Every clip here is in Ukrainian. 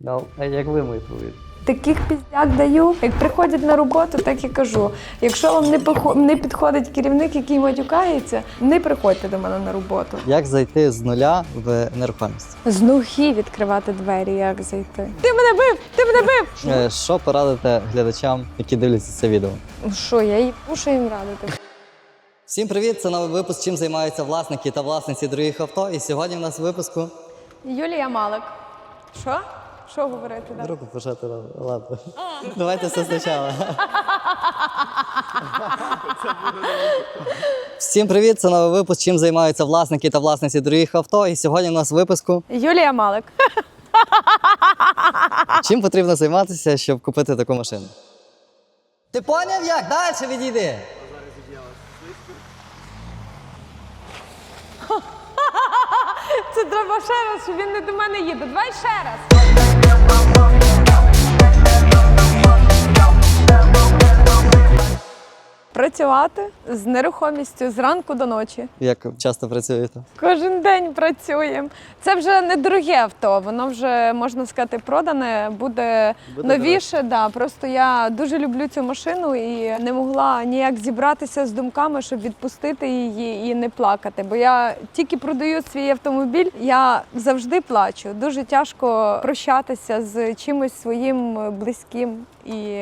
Ну, а як ви мої провід? Таких піздяк даю. Як приходять на роботу, так і кажу. Якщо вам не похо- не підходить керівник, який матюкається, не приходьте до мене на роботу. Як зайти з нуля в нерухомість? З ноги відкривати двері, як зайти. Ти мене бив! Ти мене бив! Е, Що порадите глядачам, які дивляться це відео? Що, я їй що їм радити? Всім привіт! Це новий випуск, чим займаються власники та власниці дорогих авто. І сьогодні в нас в випуску Юлія Малик. Що? Що говорити? Да? руку пожати ладно. Давайте все спочатку. Всім привіт! Це новий випуск, чим займаються власники та власниці дорогих авто. І сьогодні в нас в випуску Юлія Малик. чим потрібно займатися, щоб купити таку машину. Ти поняв як? Далі відійди. Це треба ще раз, щоб він не до мене їде. Давай ще раз. Працювати з нерухомістю зранку до ночі. Як часто працюєте? Кожен день працюємо. Це вже недороге авто, воно вже можна сказати продане, буде, Буде новіше. Да. Просто я дуже люблю цю машину і не могла ніяк зібратися з думками, щоб відпустити її і не плакати. Бо я тільки продаю свій автомобіль, я завжди плачу. Дуже тяжко прощатися з чимось своїм близьким і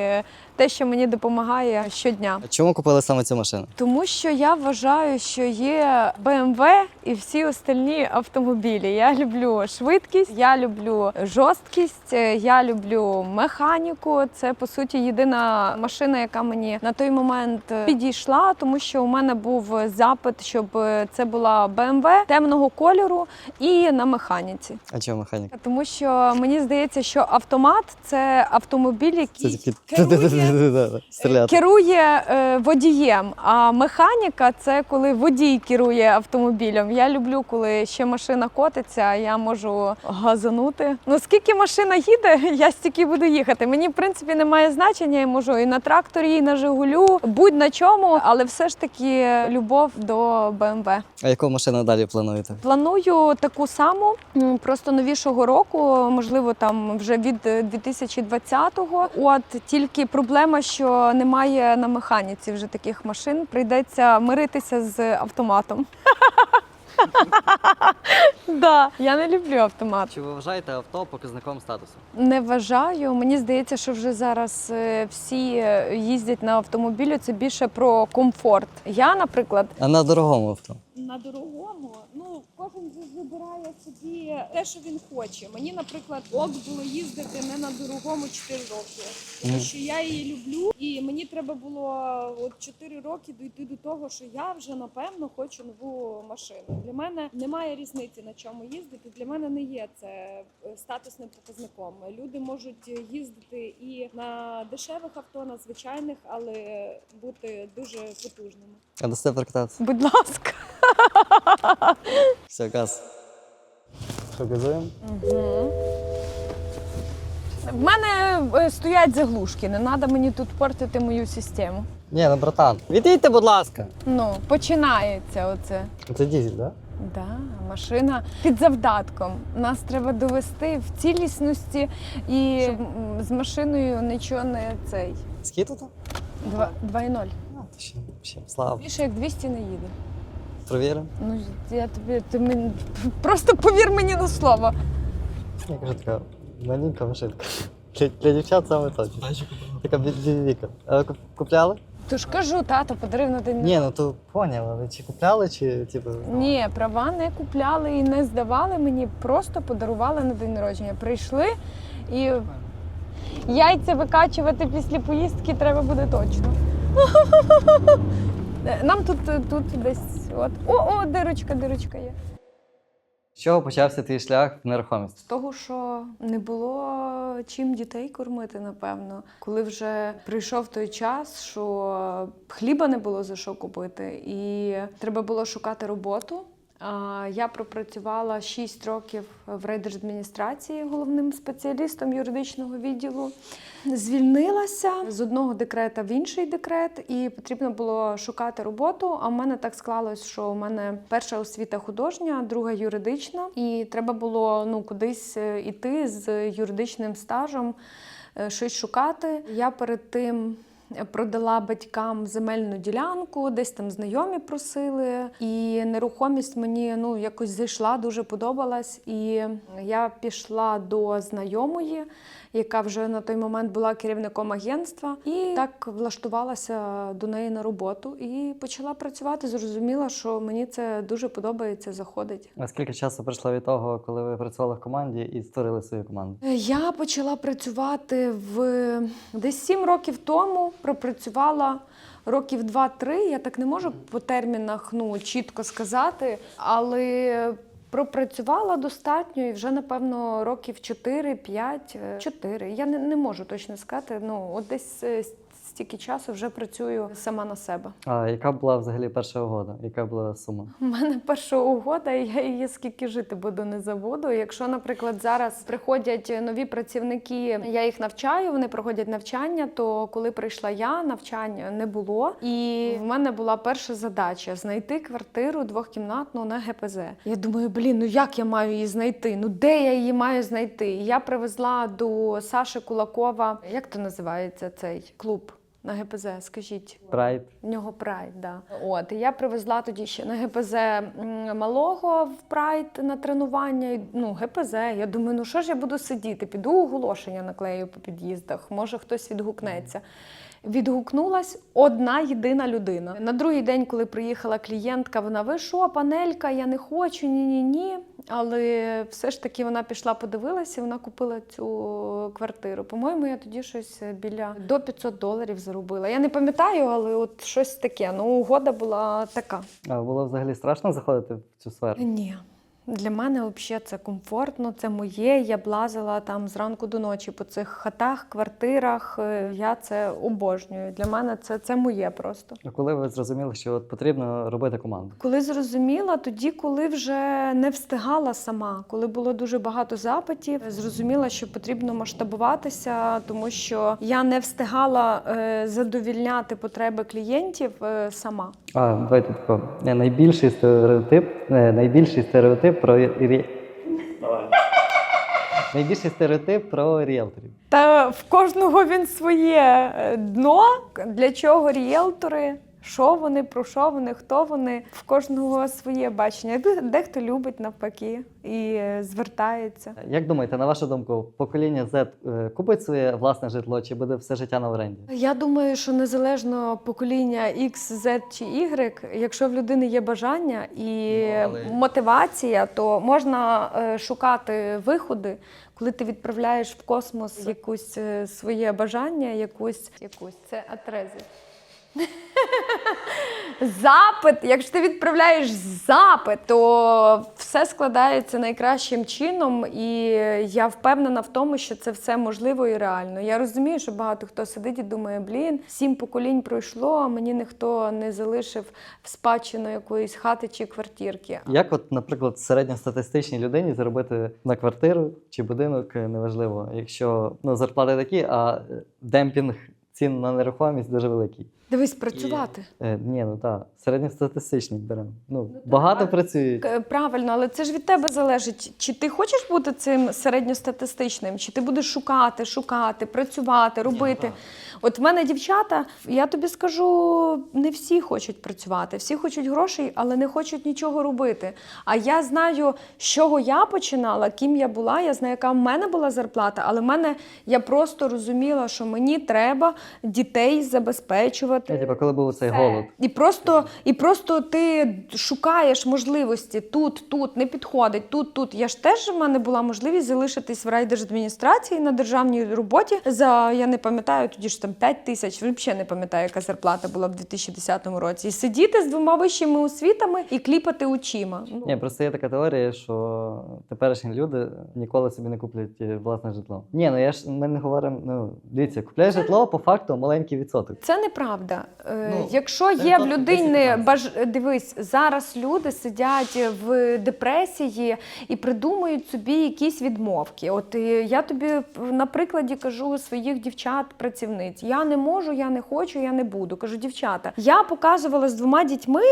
те, що мені допомагає щодня. Чому купили саме цю машину? Тому що я вважаю, що є BMW і всі остальні автомобілі. Я люблю швидкість, я люблю жорсткість, я люблю механіку. Це по суті єдина машина, яка мені на той момент підійшла, тому що у мене був запит, щоб це була BMW темного кольору і на механіці. А чому механік? Тому що мені здається, що автомат це автомобіль, який керує стріляти. Керує е, водієм, а механіка це коли водій керує автомобілем. Я люблю, коли ще машина котиться, я можу газанути. Ну скільки машина їде, я стільки буду їхати. Мені в принципі немає значення. Я можу і на тракторі, і на Жигулю, будь на чому, але все ж таки любов до БМВ. А яку машину далі плануєте? Планую таку саму, просто новішого року, можливо, там вже від е, 2020-го. От тільки проблема, що немає на механіці вже таких машин. Прийдеться миритися з автоматом. Да, я не люблю автомат. Чи ви вважаєте авто показником статусу? Не вважаю. Мені здається, що вже зараз е, всі е, їздять на автомобілі. Це більше про комфорт. Я, наприклад, А на дорогому авто? На дорогому, ну кожен же вибирає собі те, що він хоче. Мені, наприклад, ок було їздити не на дорогому 4 роки, тому що я її люблю, і мені треба було от 4 роки дійти до того, що я вже напевно хочу нову машину. Для мене немає різниці на чому їздити. Для мене не є це е, статусним показником. Люди можуть їздити і на дешевих авто, на звичайних, але бути дуже потужними. А дасте прокататися? Будь ласка. Все, газ. Що, газуємо? В мене е, стоять заглушки, не треба мені тут портити мою систему. Ні, ну братан. Відійте, будь ласка. Ну, починається оце. Це дізель, так? Да, машина під завдатком. Нас треба довести в цілісності і щоб, м, з машиною нічого не цей. Скільки тут? Два- 2,0. А, то ще, ще. Слава. Більше як 200 не їде. Провіримо. Ну, я тобі, ти мені, просто повір мені на слово. Я кажу, така маленька машинка. Для, для дівчат саме точно. Така бі- бі- віка. А ви куп- купляли? То ж кажу, тато подарив на день Ні, ну то поняв, але чи купляли, чи типу. Ні, права не купляли і не здавали. Мені просто подарували на день народження. Прийшли і яйця викачувати після поїздки треба буде точно. Нам тут, тут десь от. О, о, дирочка, дирочка є. З чого почався твій шлях в нерухомість? З того, що не було чим дітей кормити, напевно. Коли вже прийшов той час, що хліба не було за що купити, і треба було шукати роботу. Я пропрацювала 6 років в райдержадміністрації головним спеціалістом юридичного відділу. Звільнилася з одного декрета в інший декрет, і потрібно було шукати роботу. А в мене так склалось, що у мене перша освіта художня, друга юридична, і треба було ну кудись е, іти з юридичним стажем, е, щось шукати. Я перед тим. Продала батькам земельну ділянку, десь там знайомі просили, і нерухомість мені ну якось зайшла, дуже подобалась. І я пішла до знайомої, яка вже на той момент була керівником агентства, і так влаштувалася до неї на роботу і почала працювати. Зрозуміла, що мені це дуже подобається, заходить. А скільки часу пройшло від того, коли ви працювали в команді і створили свою команду? Я почала працювати в десь сім років тому. Пропрацювала років два-три. Я так не можу по термінах ну, чітко сказати, але. Пропрацювала достатньо і вже, напевно, років 4-5. 4. Я не, не можу точно сказати. Ну, от десь е, стільки часу вже працюю сама на себе. А яка була взагалі перша угода? Яка була сума? У мене перша угода, і я її скільки жити буду не забуду. Якщо, наприклад, зараз приходять нові працівники, я їх навчаю, вони проходять навчання. То коли прийшла я, навчання не було. І в мене була перша задача знайти квартиру двохкімнатну на ГПЗ. Я думаю, блін, ну як я маю її знайти? Ну де я її маю знайти? Я привезла до Саши Кулакова. Як то називається цей клуб? На ГПЗ, скажіть. Прайд. В нього прайд, да. От і я привезла тоді ще на ГПЗ малого в прайд на тренування. Ну, ГПЗ. Я думаю, ну що ж я буду сидіти? Піду оголошення наклею по під'їздах. Може хтось відгукнеться. Відгукнулась одна єдина людина. На другий день, коли приїхала клієнтка, вона ви що, панелька, я не хочу, ні, ні, ні. Але все ж таки вона пішла, подивилася, вона купила цю квартиру. По-моєму, я тоді щось біля до 500 доларів заробила. Я не пам'ятаю, але от щось таке. Ну, угода була така. А було взагалі страшно заходити в цю сферу? Ні. Для мене взагалі це комфортно, це моє. Я б лазила там зранку до ночі по цих хатах, квартирах. Е, Я це обожнюю. Для мене це, це моє просто. А коли ви зрозуміли, що от потрібно робити команду? Коли зрозуміла, тоді, коли вже не встигала сама, коли було дуже багато запитів, зрозуміла, що потрібно масштабуватися, тому що я не встигала е, задовільняти потреби клієнтів е, сама. А, давайте тако. Е, Найбільший стереотип, найбільший стереотип про рі... Найбільший стереотип про ріелторів. Та в кожного він своє дно. Для чого ріелтори? Що вони, про що вони, хто вони? В кожного своє бачення. Дехто любить навпаки і е, звертається. Як думаєте, на вашу думку, покоління Z е, купить своє власне житло чи буде все життя на оренді? Я думаю, що незалежно покоління X, Z чи Y, якщо в людини є бажання і Ну, але- мотивація, то можна е, шукати виходи, коли ти відправляєш в космос якусь своє бажання, якусь якусь це атрези. Запит, якщо ти відправляєш запит, то все складається найкращим чином, і я впевнена в тому, що це все можливо і реально. Я розумію, що багато хто сидить і думає, блін, сім поколінь пройшло, а мені ніхто не залишив в спадщину якоїсь хати чи квартирки. Як, от, наприклад, середньостатистичній людині заробити на квартиру чи будинок, е, неважливо, якщо ну, зарплати такі, а е, демпінг цін на нерухомість дуже великий. Дивись, працювати. Е, ні, ну так, середньостатистичні беремо. Ну, багато працюють. К- Правильно, але це ж від тебе залежить, чи ти хочеш бути цим середньостатистичним, чи ти будеш шукати, шукати, працювати, робити. От в мене дівчата, я тобі скажу, не всі хочуть працювати, всі хочуть грошей, але не хочуть нічого робити. А я знаю, з чого я починала, ким я була, я знаю, яка в мене була зарплата, але в мене я просто розуміла, що мені треба дітей забезпечувати. Я, типу, коли був цей голод. І просто, і просто ти шукаєш можливості тут, тут, не підходить, тут, тут. Я ж теж в мене була можливість залишитись в райдержадміністрації на державній роботі за я не пам'ятаю тоді ж там 5 тисяч. Взагалі не пам'ятаю, яка зарплата була в 2010 році. І сидіти з двома вищими освітами і кліпати очима. Ну, Ні, просто є така теорія, що теперішні люди ніколи собі не куплять е, власне житло. Ні, ну я ж ми не говоримо. Ну дивіться, купляєш житло, по факту маленький відсоток. Це неправда. Е, Ну, Якщо є в людини баж... дивись, зараз люди сидять в депресії і придумують собі якісь відмовки. От е, я тобі на прикладі кажу своїх дівчат-працівниць: я не можу, я не хочу, я не буду. Кажу, дівчата, я показувала з двома дітьми.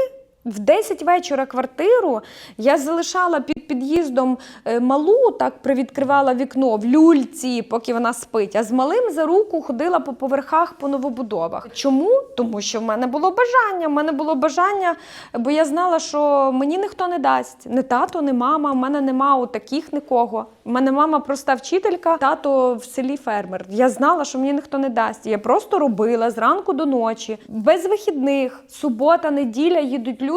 В 10 вечора квартиру я залишала під під'їздом е, малу, так привідкривала вікно в люльці, поки вона спить. А з малим за руку ходила по поверхах по новобудовах. Чому? Тому що в мене було бажання. В мене було бажання, бо я знала, що мені ніхто не дасть. Не тато, не мама. В мене нема у таких нікого. У мене мама проста вчителька, тато в селі фермер. Я знала, що мені ніхто не дасть. Я просто робила зранку до ночі, без вихідних. Субота, неділя їдуть люди.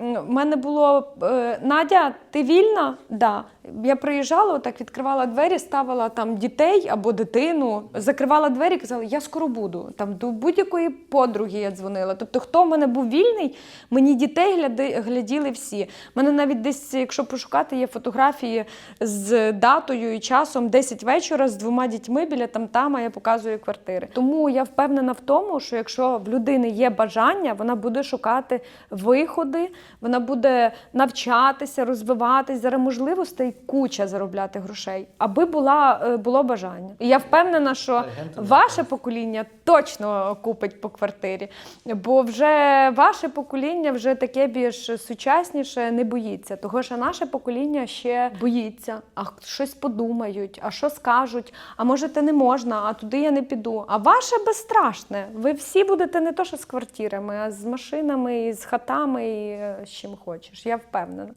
М, В мене було е, Надя, ти вільна? Да. Я приїжджала, отак відкривала двері, ставила там дітей або дитину, закривала двері, казала, я скоро буду. Там до будь-якої подруги я дзвонила. Тобто, хто в мене був вільний, мені дітей гляди, гляділи всі. У мене навіть десь, якщо пошукати, є фотографії з датою і часом 10 вечора з двома дітьми біля тамтама я показую квартири. Тому я впевнена в тому, що якщо в людини є бажання, вона буде шукати виходи, вона буде навчатися, розвиватись. Зараз можливостей куча заробляти грошей, аби була, е, було бажання. І я впевнена, що ваше покоління точно купить по квартирі, бо вже ваше покоління вже таке більш сучасніше не боїться. Того що наше покоління ще боїться, а щось подумають, а що скажуть, а може те не можна, а туди я не піду. А ваше безстрашне. Ви всі будете не то, що з квартирами, а з машинами, і з хатами, і е, з чим хочеш. Я впевнена.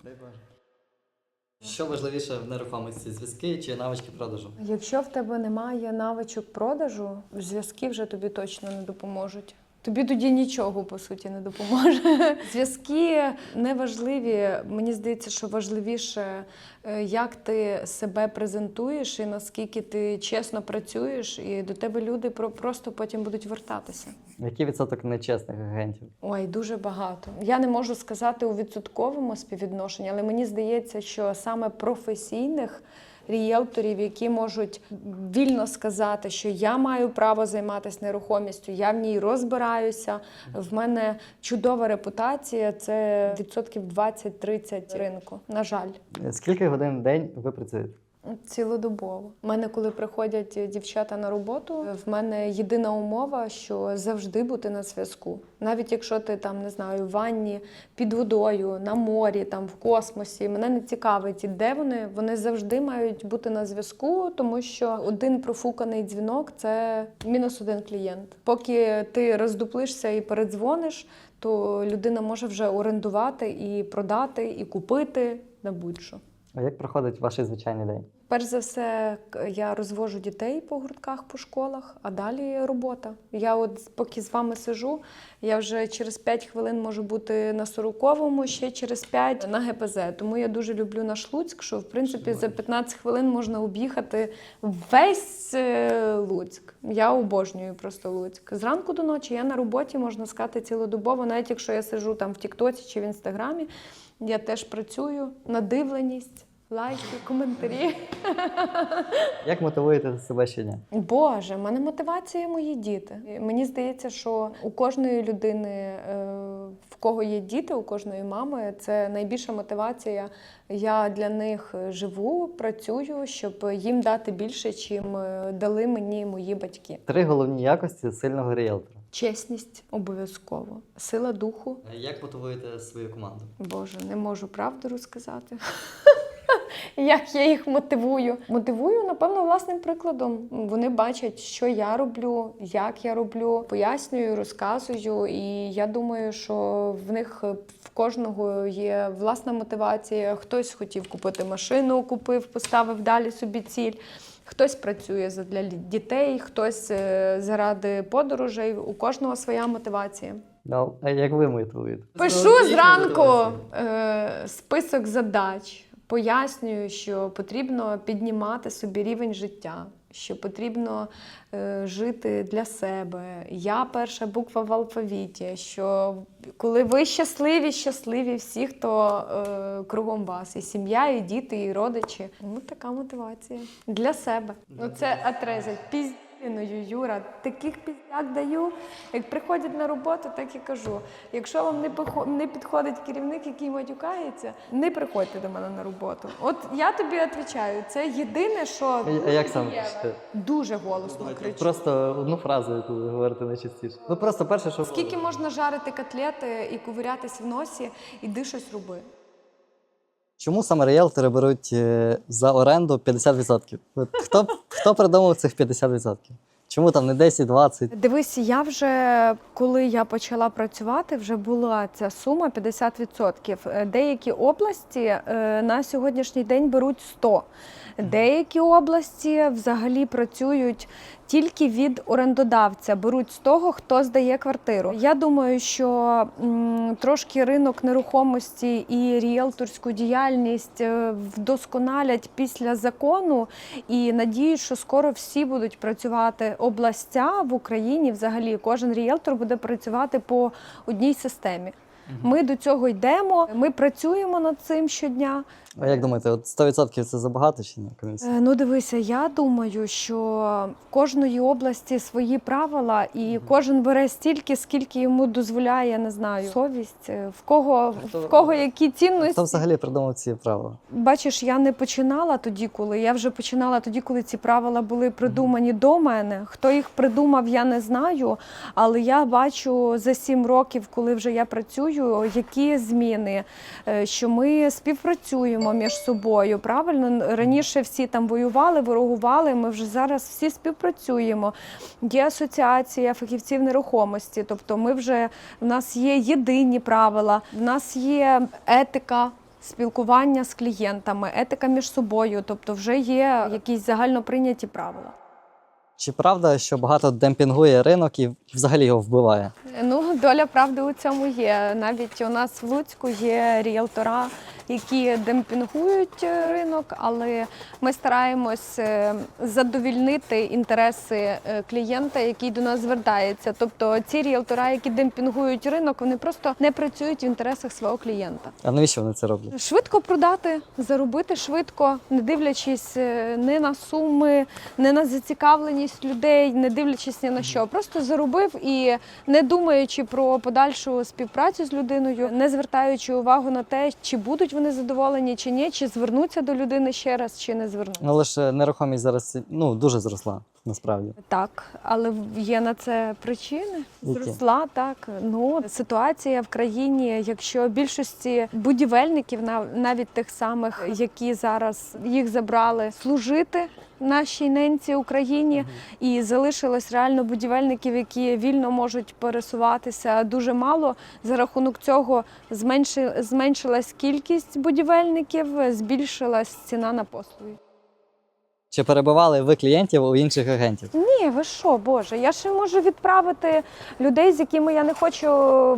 Що важливіше в нерухомості зв'язки чи навички продажу? Якщо в тебе немає навичок продажу, зв'язки вже тобі точно не допоможуть. Тобі тоді нічого по суті не допоможе. Зв'язки не важливі. Мені здається, що важливіше, е, як ти себе презентуєш і наскільки ти чесно працюєш, і до тебе люди про- просто потім будуть вертатися. Який відсоток нечесних агентів? Ой, дуже багато. Я не можу сказати у відсотковому співвідношенні, але мені здається, що саме професійних рієлторів, які можуть вільно сказати, що я маю право займатися нерухомістю, я в ній розбираюся. В мене чудова репутація. Це відсотків 20-30 ринку. На жаль. Скільки годин в день ви працюєте? Цілодобово. У мене, коли приходять дівчата на роботу, в мене єдина умова, що завжди бути на зв'язку. Навіть якщо ти там не знаю, в ванні під водою, на морі, там в космосі, мене не цікавить, де вони. Вони завжди мають бути на зв'язку, тому що один профуканий дзвінок це мінус один клієнт. Поки ти роздуплишся і передзвониш, то людина може вже орендувати і продати, і купити на будь-що. А як проходить ваш звичайний день? Перш за все, я розвожу дітей по гуртках, по школах, а далі робота. Я от поки з вами сижу, я вже через 5 хвилин можу бути на 40-му, ще через 5 на ГПЗ. Тому я дуже люблю наш Луцьк, що в принципі за 15 хвилин можна об'їхати весь е, Луцьк. Я обожнюю просто Луцьк. Зранку до ночі я на роботі, можна сказати, цілодобово, навіть якщо я сижу там в Тіктоці чи в Інстаграмі, я теж працюю, надивленість. Лайки, коментарі. Як мотивуєте себе щодня? Боже, в мене мотивація мої діти. Мені здається, що у кожної людини, е, в кого є діти, у кожної мами, це найбільша мотивація. Я для них живу, працюю, щоб їм дати більше, чим е, дали мені мої батьки. Три головні якості сильного ріелтора. Чесність обов'язково, сила духу. Як мотивуєте свою команду? Боже, не можу правду розказати. Як я їх мотивую? Мотивую, напевно, власним прикладом. Вони бачать, що я роблю, як я роблю, пояснюю, розказую. І я думаю, що в них в кожного є власна мотивація. Хтось хотів купити машину, купив, поставив далі собі ціль. Хтось працює для дітей, хтось е, заради подорожей. У кожного своя мотивація. Ну, а як ви мотивуєте? Пишу зранку е, список задач, пояснюю, що потрібно піднімати собі рівень життя, що потрібно е, жити для себе. Я перша буква в алфавіті. Що коли ви щасливі, щасливі всі, хто е, кругом вас, і сім'я, і діти, і родичі. Ну така мотивація для себе. Ну це А30. Іною, Юра, таких піздяк даю. Як приходять на роботу, так і кажу. Якщо вам не не підходить керівник, який матюкається, не приходьте до мене на роботу. От я тобі відповідаю, це єдине, що А як кричите? дуже голосно кричу. Просто одну фразу, яку ви говорите найчастіше. Ну просто перше, що Скільки можна жарити котлети і ковирятись в носі, іди щось роби. Чому саме ріелтори беруть е, за оренду 50%? От хто, хто придумав цих 50%? Чому там не 10, 20? Дивись, я вже коли я почала працювати, вже була ця сума 50%. Е, Деякі області е, на сьогоднішній день беруть 100. Деякі області взагалі працюють тільки від орендодавця, беруть з того, хто здає квартиру. Я думаю, що трошки ринок нерухомості і ріелторську діяльність е, вдосконалять після закону, і надіюсь, що скоро всі будуть працювати областя в Україні. Взагалі, кожен ріелтор буде працювати по одній системі. Ми до цього йдемо. Ми працюємо над цим щодня. А як думаєте, от 100% це забагато чи ні? комісія? Е, Ну, дивися, я думаю, що в кожної області свої правила, і кожен бере стільки, скільки йому дозволяє, не знаю, совість. Е, В кого Хто- в кого які цінності. Хто взагалі придумав ці правила? Бачиш, я не починала тоді, коли я вже починала тоді, коли ці правила були придумані до мене. Хто їх придумав, я не знаю. Але я бачу за сім років, коли вже я працюю, які зміни, е, що ми співпрацюємо між собою. Правильно раніше всі там воювали, ворогували. Ми вже зараз всі співпрацюємо. Є асоціація фахівців нерухомості, тобто ми вже в нас є єдині правила, в нас є етика спілкування з клієнтами, етика між собою, тобто вже є якісь загальноприйняті правила. Чи правда, що багато демпінгує ринок і взагалі його вбиває? Ну, доля правди у цьому є. Навіть у нас в Луцьку є ріелтора, які демпінгують е, ринок, але ми стараємось е, задовільнити інтереси е, клієнта, який до нас звертається. Тобто ці ріелтора, які демпінгують ринок, вони просто не працюють в інтересах свого клієнта. А навіщо вони це роблять? Швидко продати, заробити швидко, не дивлячись е, ні на суми, не на зацікавленість людей, не дивлячись ні на що. Просто заробив і не думаючи про подальшу співпрацю з людиною, не звертаючи увагу на те, чи будуть вони задоволені, чи ні, чи звернуться до людини ще раз, чи не звернуться. Але ж нерухомість зараз ну дуже зросла насправді. Так, але є на це причини. Які? Зросла так. Ну ситуація в країні, якщо більшості будівельників, нав- навіть тих самих, які зараз їх забрали служити нашій ненці Україні, і залишилось реально будівельників, які вільно можуть пересуватися дуже мало. За рахунок цього зменши, зменшилась кількість будівельників, збільшилась ціна на послуги. Чи перебивали ви клієнтів у інших агентів? Ні, ви що, Боже, я ще можу відправити людей, з якими я не хочу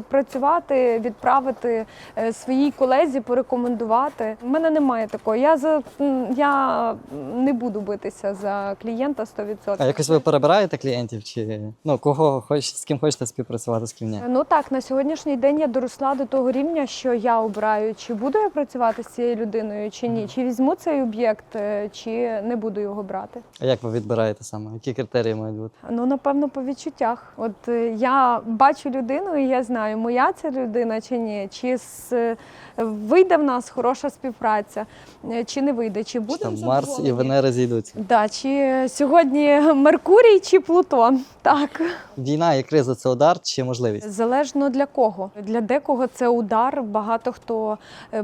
працювати, відправити е, своїй колезі, порекомендувати. У мене немає такого. Я за я не буду битися за клієнта 100%. А якось ви перебираєте клієнтів, чи ну кого хоч з ким хочете співпрацювати, з ким ні? Ну так, на сьогоднішній день я доросла до того рівня, що я обираю, чи буду я працювати з цією людиною, чи ні, чи візьму цей об'єкт, е, чи не буду його брати. А як ви відбираєте саме? Які критерії мають бути? Ну, напевно, по відчуттях. От е, я бачу людину, і я знаю, моя ця людина чи ні, чи з, е, вийде в нас хороша співпраця, е, чи не вийде, чи буде там Марс і Венера зійдуться? Да, чи сьогодні Меркурій чи Плутон. Так. Війна і криза це удар чи можливість? Залежно для кого. Для декого це удар, багато хто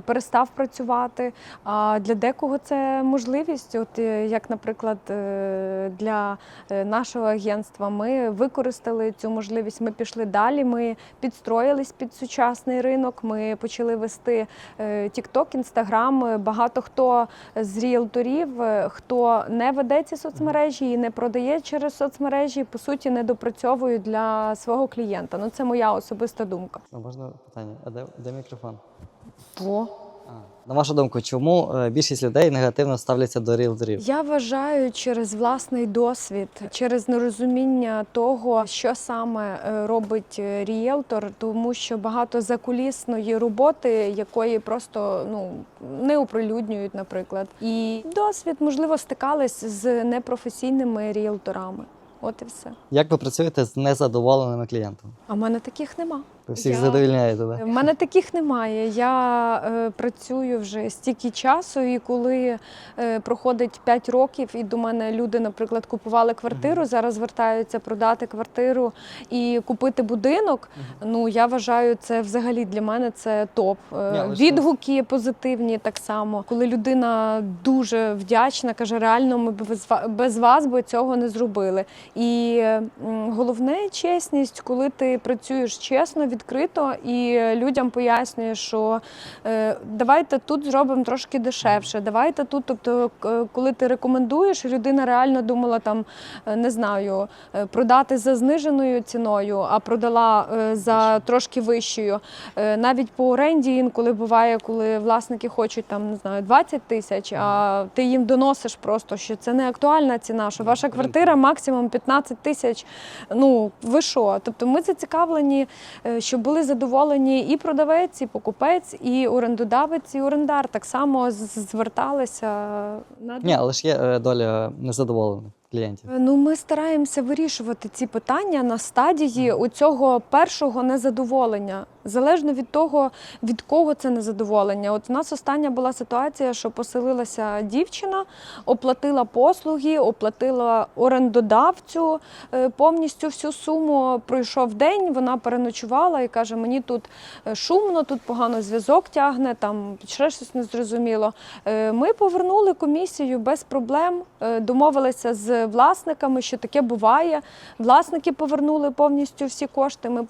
перестав працювати. А для декого це можливість. От як, наприклад, е, для е, нашого агентства ми використали цю можливість. Ми пішли далі. Ми підстроїлись під сучасний ринок. Ми почали вести е, TikTok, Instagram. Багато хто з ріелторів, хто не веде ці соцмережі і не продає через соцмережі, по суті, не допрацьовують для свого клієнта. Ну це моя особиста думка. А можна питання? А де, де мікрофон? А. На вашу думку, чому е, більшість людей негативно ставляться до ріелторів? Я вважаю через власний досвід, через нерозуміння того, що саме е, робить е, ріелтор, тому що багато закулісної роботи, якої просто ну не оприлюднюють, наприклад. І досвід, можливо, стикались з непрофесійними ріелторами. От і все. Як ви працюєте з незадоволеними клієнтами? А в мене таких нема. Ви всіх Я- задовільняєте, так? В мене таких немає. Я е, працюю вже стільки часу, і коли е, проходить 5 років, і до мене люди, наприклад, купували квартиру, зараз звертаються продати квартиру і купити будинок. Ну я вважаю, це взагалі для мене це топ. Е, Відгуки позитивні так само. Коли людина дуже вдячна, каже, реально ми без, без вас би цього не зробили. І м, головне чесність, коли ти працюєш чесно, відкрито і людям пояснюєш, що е, давайте тут зробимо трошки дешевше. Давайте тут, тобто, коли ти рекомендуєш, людина реально думала там, е, не знаю, е, продати за зниженою ціною, а продала за трошки вищою. Навіть по оренді інколи буває, коли власники хочуть там не знаю 20 тисяч, а ти їм доносиш просто, що це не актуальна ціна, що ваша квартира максимум 15 тисяч. Ну ви що? Тобто ми зацікавлені, щоб були задоволені і продавець, і покупець, і орендодавець, і орендар. Так само зверталися на Ні, але ж є е, доля незадоволених клієнтів. Ну, ми стараємося вирішувати ці питання на стадії оцього першого незадоволення, залежно від того, від кого це незадоволення. От у нас остання була ситуація, що поселилася дівчина, оплатила послуги, оплатила орендодавцю е, повністю всю суму. Пройшов день, вона переночувала і каже: мені тут е, шумно, тут погано зв'язок тягне, там ще щось незрозуміло. Е, Ми повернули комісію без проблем, е, домовилися з власниками, що таке буває. Власники повернули повністю всі кошти. Ми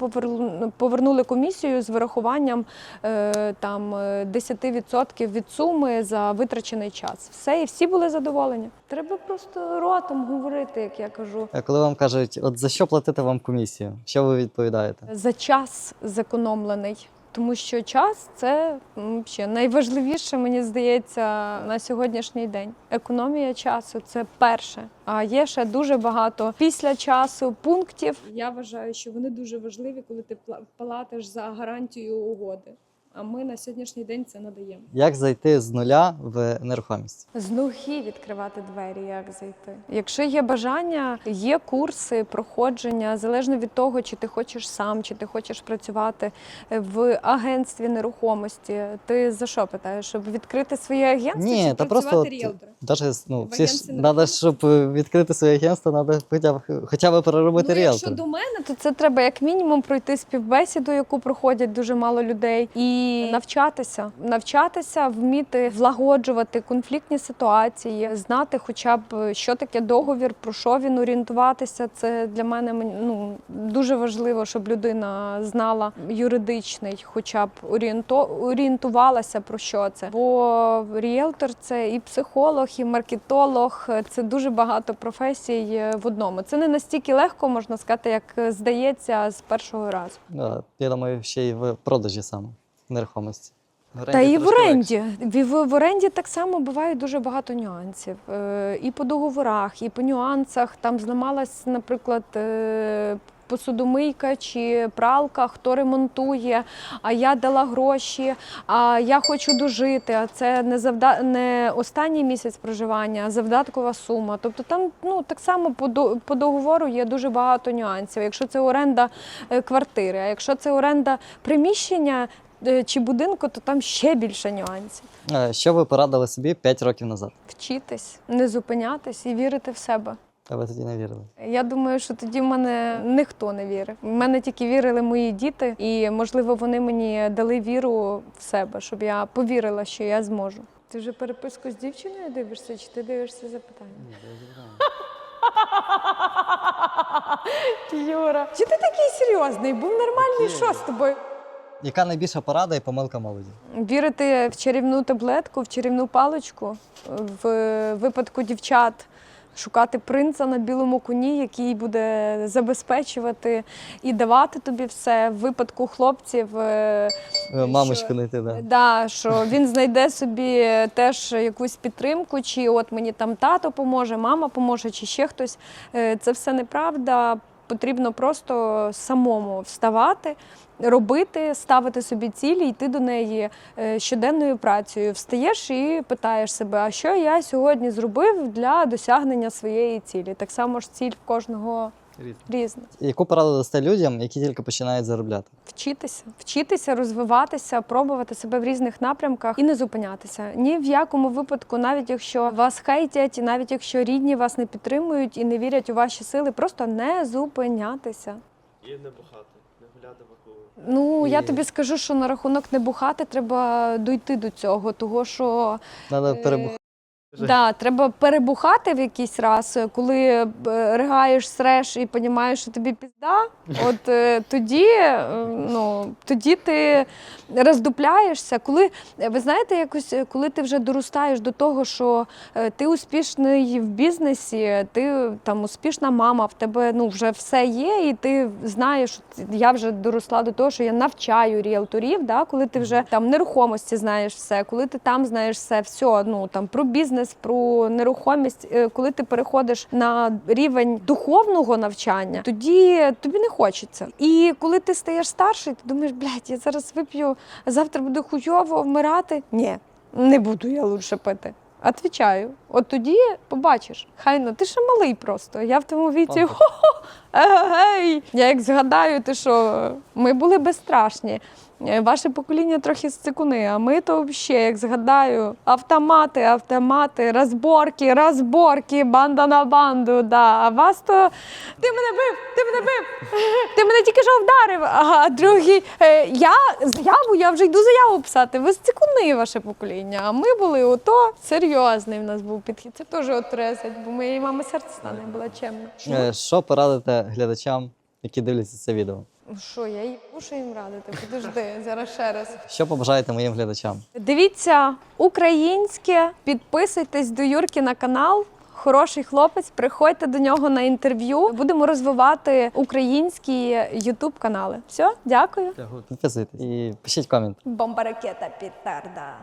повернули комісію з вирахуванням е, там е, 10% від суми за витрачений час. Все, і всі були задоволені. Треба просто ротом говорити, як я кажу. А коли вам кажуть, от за що платити вам комісію, що ви відповідаєте? За час зекономлений. Тому що час це ще найважливіше, мені здається, на сьогоднішній день. Економія часу це перше. А є ще дуже багато після часу пунктів. Я вважаю, що вони дуже важливі, коли ти пла- платиш за гарантію угоди. А ми на сьогоднішній день це надаємо. Як зайти з нуля в нерухомість? З ноги відкривати двері, як зайти. Якщо є бажання, є курси, проходження, залежно від того, чи ти хочеш сам, чи ти хочеш працювати в агентстві нерухомості. Ти за що питаєш? Щоб відкрити своє агентство Ні, чи та просто. Даже ну, всі ж треба, щоб відкрити своє агентство, треба хоча б хоча б переробити Ну, якщо до мене, то це треба як мінімум пройти співбесіду, яку проходять дуже мало людей, і навчатися, навчатися, вміти влагоджувати конфліктні ситуації, знати, хоча б що таке договір, про що він орієнтуватися. Це для мене ну дуже важливо, щоб людина знала юридичний, хоча б орієнто орієнтувалася про що це. Бо ріелтор це і психолог, і маркетолог. Це дуже багато професій е, в одному. Це не настільки легко, можна сказати, як е, здається з першого разу. Да, я думаю, ще й в продажі саме нерухомості. Та і в оренді. В, в, в оренді так само буває дуже багато нюансів. Е, і по договорах, і по нюансах. Там зламалась, наприклад, е, посудомийка чи пралка, хто ремонтує, а я дала гроші, а я хочу дожити. А це не завда... не останній місяць проживання, а завдаткова сума. Тобто там ну так само по, до... по договору є дуже багато нюансів. Якщо це оренда е, квартири, а якщо це оренда приміщення чи будинку, то там ще більше нюансів. Е, Що ви порадили собі 5 років назад? Вчитись, не зупинятись і вірити в себе. А ви тоді не вірили? Я думаю, що тоді в мене ніхто не вірив. В мене тільки вірили мої діти, і можливо вони мені дали віру в себе, щоб я повірила, що я зможу. Ти вже переписку з дівчиною дивишся, чи ти дивишся запитання? Юра, чи ти такий серйозний? Був нормальний, що з тобою? Яка найбільша порада і помилка молоді? Вірити в чарівну таблетку, в чарівну паличку, в випадку дівчат. Шукати принца на білому коні, який буде забезпечувати і давати тобі все. В випадку хлопців е, Е, Мамочку що- знайти, да. Да, що він знайде собі теж якусь підтримку, чи от мені там тато поможе, мама поможе, чи ще хтось. Е, Це все неправда. Потрібно просто самому вставати робити, ставити собі цілі, йти до неї е, щоденною працею. Встаєш і питаєш себе, а що я сьогодні зробив для досягнення своєї цілі. Так само ж ціль кожного різна. Яку пораду дасте людям, які тільки починають заробляти? Вчитися, вчитися, розвиватися, пробувати себе в різних напрямках і не зупинятися. Ні в якому випадку, навіть якщо вас хейтять, і навіть якщо рідні вас не підтримують і не вірять у ваші сили, просто не зупинятися. І не бухати, не гуляти вокруг. Ну я тобі скажу, що на рахунок не бухати треба дойти до цього, того що Треба перебухати. Да, треба перебухати в якийсь раз, е, коли е, ригаєш, среш і розумієш, що тобі пізда. От е, тоді, е, ну, тоді ти роздупляєшся. Коли ви знаєте, якось коли ти вже доростаєш до того, що е, ти успішний в бізнесі, ти там успішна мама, в тебе ну вже все є, і ти знаєш, я вже доросла до того, що я навчаю ріелторів, да, коли ти вже там нерухомості знаєш все, коли ти там знаєш все, все ну там про бізнес, про нерухомість, е, коли ти переходиш на рівень духовного навчання, тоді тобі не хочеться. І коли ти стаєш старший, ти думаєш, блядь, я зараз вип'ю, а завтра буду хуйово вмирати. Ні, не буду я лучше пити. Отвічаю, от тоді побачиш. Хай ну ти ще малий просто. Я в тому віці хо-хо, егей. Я як згадаю, ти що ми були безстрашні. Е, Ваше покоління трохи сцикуни, а ми то взагалі, як згадаю, автомати, автомати, розборки, розборки, банда на банду. Да. А вас то ти мене бив, ти мене бив, ти мене тільки що вдарив. А другий, е, я заяву, я вже йду заяву писати. Ви сцикуни, ваше покоління. А ми були ото серйозний в нас був підхід. Це теж от 30, бо моєї мами серце стане була чемна. Е, Що порадите глядачам, які дивляться це відео? Що, я їй що їм радити? Подожди, зараз ще раз. Що побажаєте моїм глядачам? Дивіться українське, підписуйтесь до Юрки на канал. Хороший хлопець, приходьте до нього на інтерв'ю. Будемо розвивати українські ютуб канали. Все, дякую. Підписуйтесь і пишіть комент. Бомба ракета пітарда.